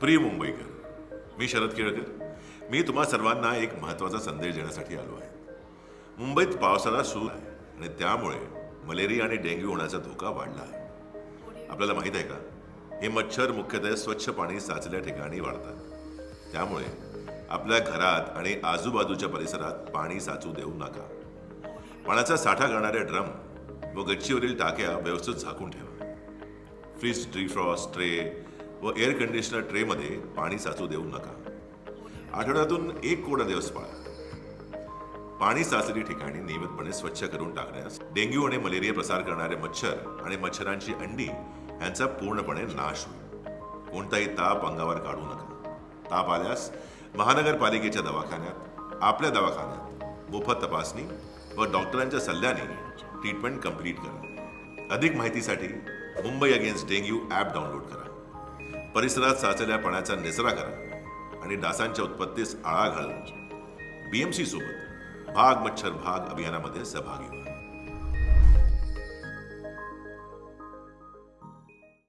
प्रिय मुंबईकर. मी शरद केळकर. मी तुम्हा सर्वांना एक महत्त्वाचा संदेश देण्यासाठी आलो आहे. मुंबईत पावसाळा सुरू आहे आणि त्यामुळे मलेरिया आणि डेंग्यू होण्याचा धोका वाढला आहे. आपल्याला माहीत आहे का? हे मच्छर मुख्यतः स्वच्छ पाणी साचल्या ठिकाणी वाढतात. त्यामुळे आपल्या घरात आणि आजूबाजूच्या परिसरात पाणी साचू देऊ नका. पाण्याचा साठा करणारे ड्रम व गच्चीवरील टाक्या व्यवस्थित झाकून ठेवा. फ्रीज डिफ्रॉस्ट ट्रे व एअर कंडिशनर ट्रेमध्ये पाणी साचू देऊ नका. आठवड्यातून एक कोडा दिवस पाळा. पाणी साचलेली ठिकाणी नियमितपणे स्वच्छ करून टाकण्यास डेंग्यू आणि मलेरिया प्रसार करणारे मच्छर आणि मच्छरांची अंडी यांचा पूर्णपणे नाश होईल. कोणताही ताप अंगावर काढू नका. ताप आल्यास महानगरपालिकेच्या दवाखान्यात आपल्या दवाखान्यात मोफत तपासणी व डॉक्टरांच्या सल्ल्याने ट्रीटमेंट कंप्लीट करा. अधिक माहितीसाठी Mumbai against dengue app download करा. परिसरात साचलेल्या पाण्याचा निचरा करा आणि डासांच्या उत्पत्तीस आळा घालून बीएमसी सोबत भाग मच्छर भाग अभियानामध्ये सहभागी व्हा.